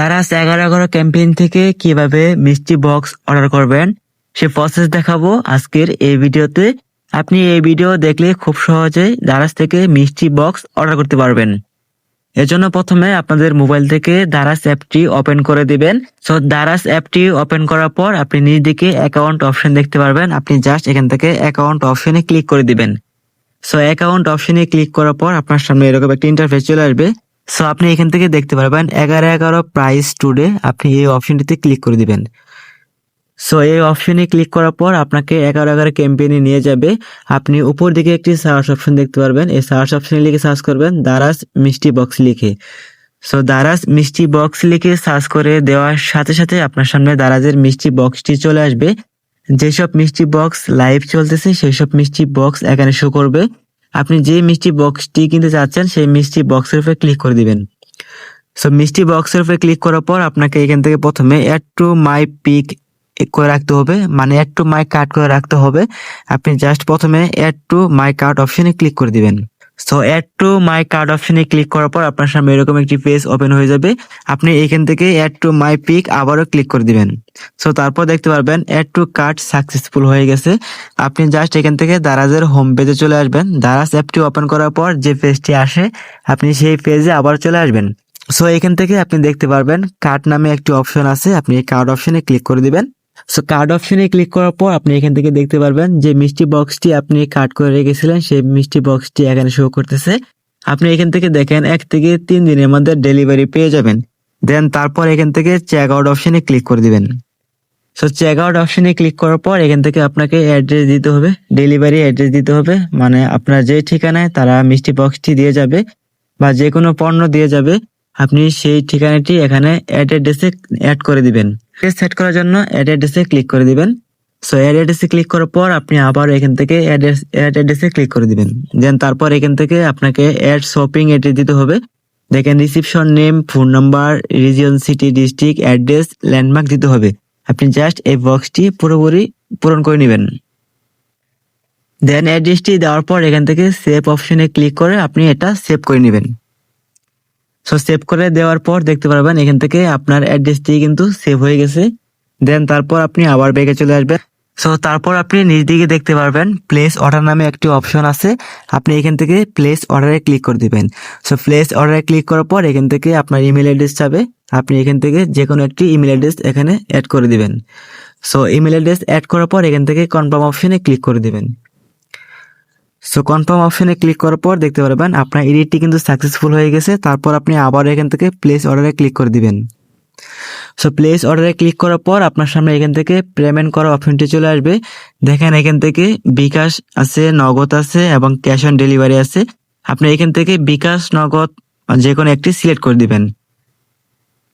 দারাস এগারো এগারো ক্যাম্পেইন থেকে কীভাবে মিষ্টি বক্স অর্ডার করবেন, সে প্রসেস দেখাবো আজকের এই ভিডিওতে। আপনি এই ভিডিও দেখলে খুব সহজেই দারাস থেকে মিষ্টি বক্স অর্ডার করতে পারবেন। এজন্য প্রথমে আপনাদের মোবাইল থেকে দারাস অ্যাপটি ওপেন করে দিবেন। সো দারাস অ্যাপটি ওপেন করার পর আপনি নিজ দিকে অ্যাকাউন্ট অপশন দেখতে পারবেন। আপনি জাস্ট এখান থেকে অ্যাকাউন্ট অপশনে ক্লিক করে দিবেন। সো, অ্যাকাউন্ট অপশনে ক্লিক করার পর আপনার সামনে এরকম একটা ইন্টারফেস চলে আসবে। সো আপনি এখান থেকে দেখতে পারবেন এগারো এগারো প্রাইস টুডে আপনি এই অপশনটিতে ক্লিক করে দিবেন। সো এই অপশনে ক্লিক করার পর আপনাকে এগারো এগারো ক্যাম্পেইনে নিয়ে যাবে। আপনি উপর দিকে একটি সার্চ অপশন দেখতে পারবেন। এই সার্চ অপশনে লিখে সার্চ করবেন দারাস মিষ্টি বক্স লিখে। সো দারাজ মিষ্টি বক্স লিখে সার্চ করে দেওয়ার সাথে সাথে আপনার সামনে দারাজের মিষ্টি বক্সটি চলে আসবে। যেসব মিষ্টি বক্স লাইভ চলতেছে সেই সব মিষ্টি বক্স এখানে শো করবে। আপনি যে মিষ্টি বক্সটি কিনতে চাচ্ছেন, সেই মিষ্টি বক্সের উপরে ক্লিক করে দিবেন। সো মিষ্টি বক্সের উপরে ক্লিক করার পর আপনাকে এখান থেকে প্রথমে অ্যাড টু মাই পিক করে রাখতে হবে। মানে অ্যাড টু মাই কার্ড করে রাখতে হবে। আপনি জাস্ট প্রথমে অ্যাড টু মাই কার্ড অপশনে ক্লিক করে দিবেন। So add to my card অপশনে ক্লিক করার পর আপনার সামনে এরকম একটি পেজ ওপেন হয়ে যাবে। আপনি এখান থেকে অ্যাড টু মাই পিক আবারও ক্লিক করে দিবেন। সো তারপর দেখতে পারবেন অ্যাড টু কার্ড সাকসেসফুল হয়ে গেছে। আপনি জাস্ট এখান থেকে দারাজের হোম পেজে চলে আসবেন। দারাজ অ্যাপটি ওপেন করার পর যে পেজটি আসে, আপনি সেই পেজে আবার চলে আসবেন। সো এখান থেকে আপনি দেখতে পারবেন কার্ড নামে একটি অপশন আছে। আপনি এই কার্ড অপশনে ক্লিক করে দিবেন। সো কার্ড অপশনে ক্লিক করার পর আপনি এখান থেকে দেখতে পারবেন যে মিষ্টি বক্সটি আপনি কার্ড করে রেখেছিলেন, সেই মিষ্টি বক্সটি এখানে শো করতেছে। আপনি এখান থেকে দেখেন এক থেকে তিন দিনের মধ্যে ডেলিভারি পেয়ে যাবেন। দেন তারপর এখান থেকে চেক আউট অপশনে ক্লিক করে দিবেন। সো চেক আউট অপশনে ক্লিক করার পর এখান থেকে আপনাকে অ্যাড্রেস দিতে হবে ডেলিভারি অ্যাড্রেস দিতে হবে। মানে আপনার যে ঠিকানায় তারা মিষ্টি বক্সটি দিয়ে যাবে বা যে কোনো পণ্য দিয়ে যাবে আপনি সেই ঠিকানাটি এখানে অ্যাড অ্যাড্রেসে অ্যাড করে দিবেন। সেট করার জন্য অ্যাড অ্যাড্রেসে ক্লিক করে দিবেন। সো অ্যাড অ্যাড্রেসে ক্লিক করার পর আপনি আবার এখান থেকে অ্যাড্রেস অ্যাড অ্যাড্রেসে ক্লিক করে দিবেন। দেন তারপর এখান থেকে আপনাকে অ্যাড শপিং অ্যাড্রেস দিতে হবে। দেখেন reception name phone number region city district address landmark দিতে হবে। আপনি জাস্ট এই বক্সটি পুরোপুরি পূরণ করে নেবেন। দেন অ্যাড্রেসটি দেওয়ার পর এখান থেকে সেভ অপশনে ক্লিক করে আপনি এটা সেভ করে নেবেন। সো সেভ করে দেওয়ার পর দেখতে পারবেন এখান থেকে আপনার অ্যাড্রেসটি কিন্তু সেভ হয়ে গেছে। দেন তারপর আপনি আবার ব্যাগে চলে আসবেন। সো তারপর আপনি নিজ দিকে দেখতে পারবেন প্লেস অর্ডার নামে একটি অপশন আছে। আপনি এখান থেকে প্লেস অর্ডারে ক্লিক করে দিবেন। সো প্লেস অর্ডারে ক্লিক করার পর এখান থেকে আপনার ইমেল অ্যাড্রেস যাবে। আপনি এখান থেকে যে কোনো একটি ইমেল অ্যাড্রেস এখানে অ্যাড করে দিবেন। সো ইমেল অ্যাড্রেস অ্যাড করার পর এখান থেকে কনফার্ম অপশনে ক্লিক করে দিবেন। সো কনফার্ম অপশনে ক্লিক করার পর দেখতে পারবেন আপনার এডিটটি কিন্তু সাকসেসফুল হয়ে গেছে। তারপর আপনি আবার এখান থেকে প্লেস অর্ডারে ক্লিক করে দিবেন। সো প্লেস অর্ডারে ক্লিক করার পর আপনার সামনে এখান থেকে পেমেন্ট করার অপশনটি চলে আসবে। দেখেন এখান থেকে বিকাশ আছে, নগদ আছে এবং ক্যাশ অন ডেলিভারি আছে। আপনি এখান থেকে বিকাশ, নগদ, যে কোনো একটি সিলেক্ট করে দিবেন।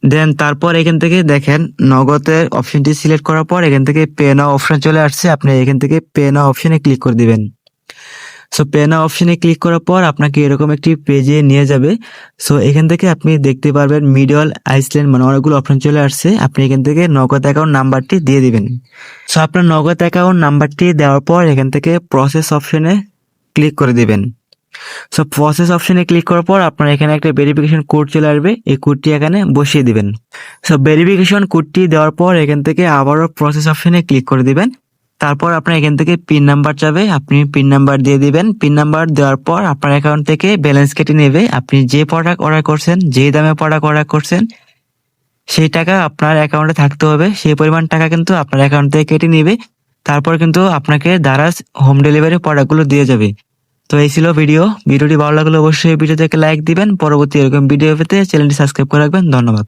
দেন তারপর এখান থেকে দেখেন নগদের অপশনটি সিলেক্ট করার পর এখান থেকে পে নাও অপশন চলে আসছে। আপনি এখান থেকে পে নাও অপশনে ক্লিক করে দিবেন। সো পেনা অপশনে ক্লিক করার পর আপনাকে এরকম একটি পেজে নিয়ে যাবে। সো এখান থেকে আপনি দেখতে পারবেন মিডল আইসল্যান্ড মানে অনেকগুলো অপশন চলে আসছে। আপনি এখান থেকে নগদ অ্যাকাউন্ট নাম্বারটি দিয়ে দিবেন। সো আপনার নগদ অ্যাকাউন্ট নাম্বারটি দেওয়ার পর এখান থেকে প্রসেস অপশনে ক্লিক করে দিবেন। সো প্রসেস অপশনে ক্লিক করার পর আপনার এখানে একটা ভেরিফিকেশন কোড চলে আসবে। এই কোডটি এখানে বসিয়ে দিবেন। সো ভেরিফিকেশন কোডটি দেওয়ার পর এখান থেকে আবারও প্রসেস অপশনে ক্লিক করে দিবেন। তারপর আপনার এখান থেকে পিন নাম্বার চাবে আপনি পিন নাম্বার দিয়ে দিবেন। পিন নাম্বার দেওয়ার পর আপনার অ্যাকাউন্ট থেকে ব্যালেন্স কেটে নেবে। আপনি যে প্রোডাক্ট অর্ডার করছেন, যে দামে প্রোডাক্ট অর্ডার করছেন, সেই টাকা আপনার অ্যাকাউন্টে থাকতে হবে। সেই পরিমাণ টাকা কিন্তু আপনার অ্যাকাউন্ট থেকে কেটে নেবে। তারপর কিন্তু আপনাকে দারাজ হোম ডেলিভারি প্রোডাক্টগুলো দিয়ে যাবে। তো এই ছিল ভিডিও ভিডিওটি ভালো লাগলে অবশ্যই ভিডিও থেকে লাইক দিবেন। পরবর্তী এরকম ভিডিও পেতে চ্যানেলটি সাবস্ক্রাইব করে রাখবেন। ধন্যবাদ।